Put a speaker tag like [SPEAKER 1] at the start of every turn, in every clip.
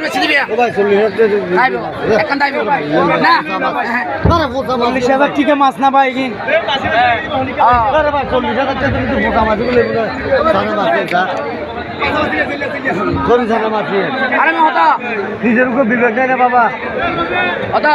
[SPEAKER 1] হাজার ছিড়বে এখন দাইবো না।
[SPEAKER 2] চল্লিশ হাজার টিকে মাছ না ভাই
[SPEAKER 3] ভাই চল্লিশ হাজার তো মাছ
[SPEAKER 1] আরে হতো।
[SPEAKER 3] নিজের উপর বিবেক নেই না বাবা।
[SPEAKER 1] হতো।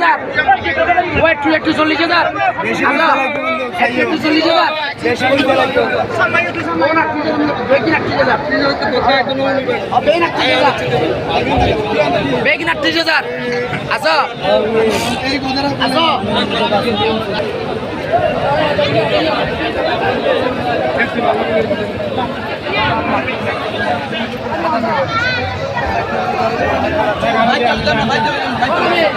[SPEAKER 1] হাজার। ওয়েট টু একটু চল্লিশ হাজার। একটু চল্লিশ